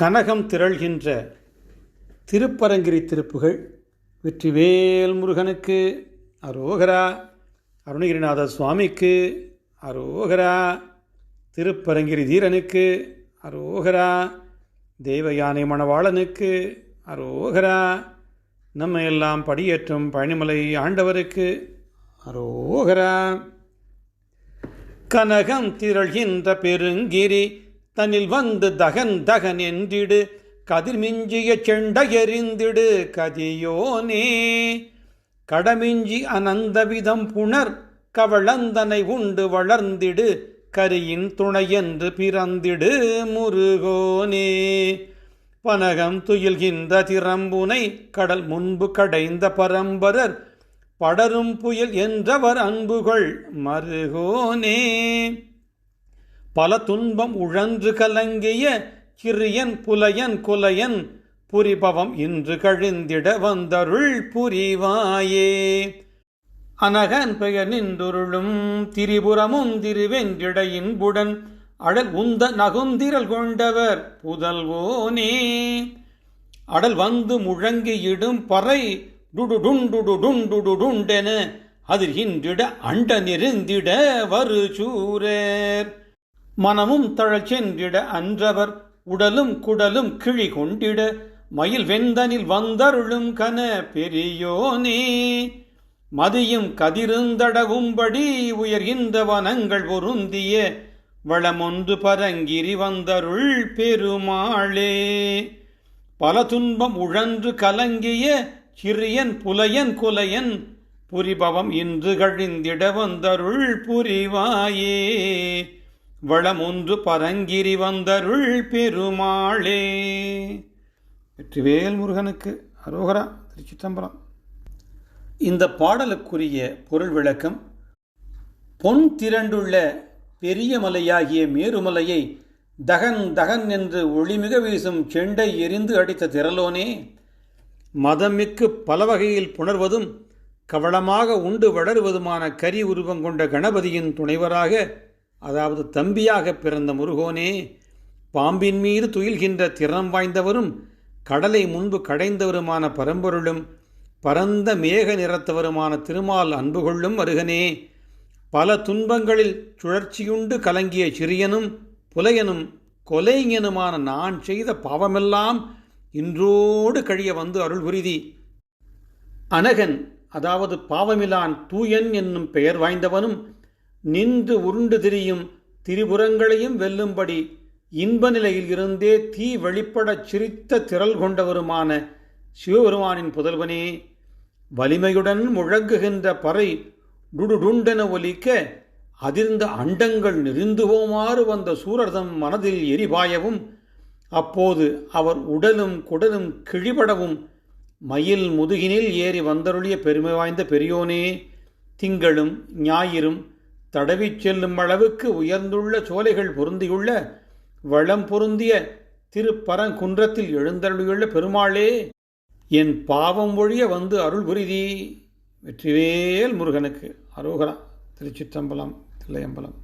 கனகம் திரள்கின்ற திருப்பரங்கிரி திருப்புகள் வெற்றிவேல் முருகனுக்கு அரோகரா அருணகிரிநாத சுவாமிக்கு அரோகரா திருப்பரங்கிரி தீரனுக்கு அரோகரா தேவயானை மணவாளனுக்கு அரோகரா நம்ம எல்லாம் படியேற்றும் பழனிமலை ஆண்டவருக்கு அரோகரா. கனகம் திரள்கின்ற பெருங்கிரி தன்னில் வந்து தகன் தகன் என்றிடு கதிர்மிஞ்சிய செண்டையறிந்திடு கதியோனே. கடமிஞ்சி அனந்தவிதம் புணர் கவளந்தனை உண்டு வளர்ந்திடு கரியின் துணையென்று பிறந்திடு முருகோனே. பனகம் துயில்கின்ற திறம்புனை கடல் முன்பு கடைந்த பரம்பரர் படரும் புயல் என்றவர் அன்புகள் மருகோனே. பல துன்பம் உழன்று கலங்கிய கிரியன் புலையன் குலையன் புரிபவம் இன்று கழிந்திட வந்தருள் புரிவாயே. அனகன் பெயர் நின்றுருளும் திரிபுரமும் திருவென்றிடையின்புடன் அடல் உந்த நகுந்திரல் கொண்டவர் புதல்வோனே. அடல் வந்து முழங்கியிடும் பறை டுடுடுண்டுடுடுண்டுடுண்டென அதிர்கின்றிட அண்ட நெருந்திட வரு சூரர் மனமும் தழச் சென்றிட அன்றவர் உடலும் குடலும் கிழி கொண்டிட மயில் வெந்தனில் வந்தருளும் கன பெரியோனே. மதியும் கதிருந்தடவும்படி உயர்கின்ற வனங்கள் பொருந்திய வளமொன்று பரங்கிரி வந்தருள் பெருமாளே. பல துன்பம் உழன்று கலங்கிய சிறியன் புலையன் குலையன் புரிபவம் இன்று கழிந்திட வந்தருள் புரிவாயே. வளமொன்று பரங்கிரி வந்தருள் பெருமாளே. வெற்றிவேல் முருகனுக்கு அரோகரா திருச்சிற்றம்பலம். இந்த பாடலுக்குரிய பொருள் விளக்கம் பொன் திரண்டுள்ள பெரிய மலையாகிய மேருமலையை தகன் தகன் என்று ஒளிமிக வீசும் செண்டை எரிந்து அடித்த திரளோனே மதமிக்கு பல வகையில் புணர்வதும் கவளமாக உண்டு வளருவதுமான கரி உருவம் கொண்ட கணபதியின் துணைவராக அதாவது தம்பியாக பிறந்த முருகோனே பாம்பின் மீது துயில்கின்ற திறம் வாய்ந்தவரும் கடலை முன்பு கடைந்தவருமான பரம்பொருளும் பரந்த மேக நிறத்தவருமான திருமால் அன்பு கொள்ளும் அருகனே பல துன்பங்களில் சுழற்சியுண்டு கலங்கிய சிறியனும் புலையனும் கொலைஞனுமான நான் செய்த பாவமெல்லாம் இன்றோடு கழிய வந்து அருள் புரிதி. அனகன் அதாவது பாவமிலான் தூயன் என்னும் பெயர் வாய்ந்தவனும் நின்று உருண்டு திரியும் திரிபுரங்களையும் வெல்லும்படி இன்ப நிலையில் இருந்தே தீ வெளிப்படச் சிரித்த திரள் கொண்டவருமான சிவபெருமானின் புதல்வனே வலிமையுடன் முழங்குகின்ற பறை டுடுடுண்டென ஒலிக்க அதிர்ந்த அண்டங்கள் நெறிந்துவோமாறு வந்த சூரர்தம் மனதில் எரிபாயவும் அப்போது அவர் உடலும் குடலும் கிழிபடவும் மயில் முதுகினில் ஏறி வந்தருளிய பெருமை வாய்ந்த பெரியோனே திங்களும் ஞாயிறும் தடவிச் செல்லும் அளவுக்கு உயர்ந்துள்ள சோலைகள் பொருந்தியுள்ள வளம் பொருந்திய திருப்பரங்குன்றத்தில் எழுந்தருளியுள்ள பெருமாளே என் பாவம் ஒழிய வந்து அருள் புரிதி. வெற்றிவேல் முருகனுக்கு. அரோகரா. திருச்சிற்றம்பலம் தில்லையம்பலம்.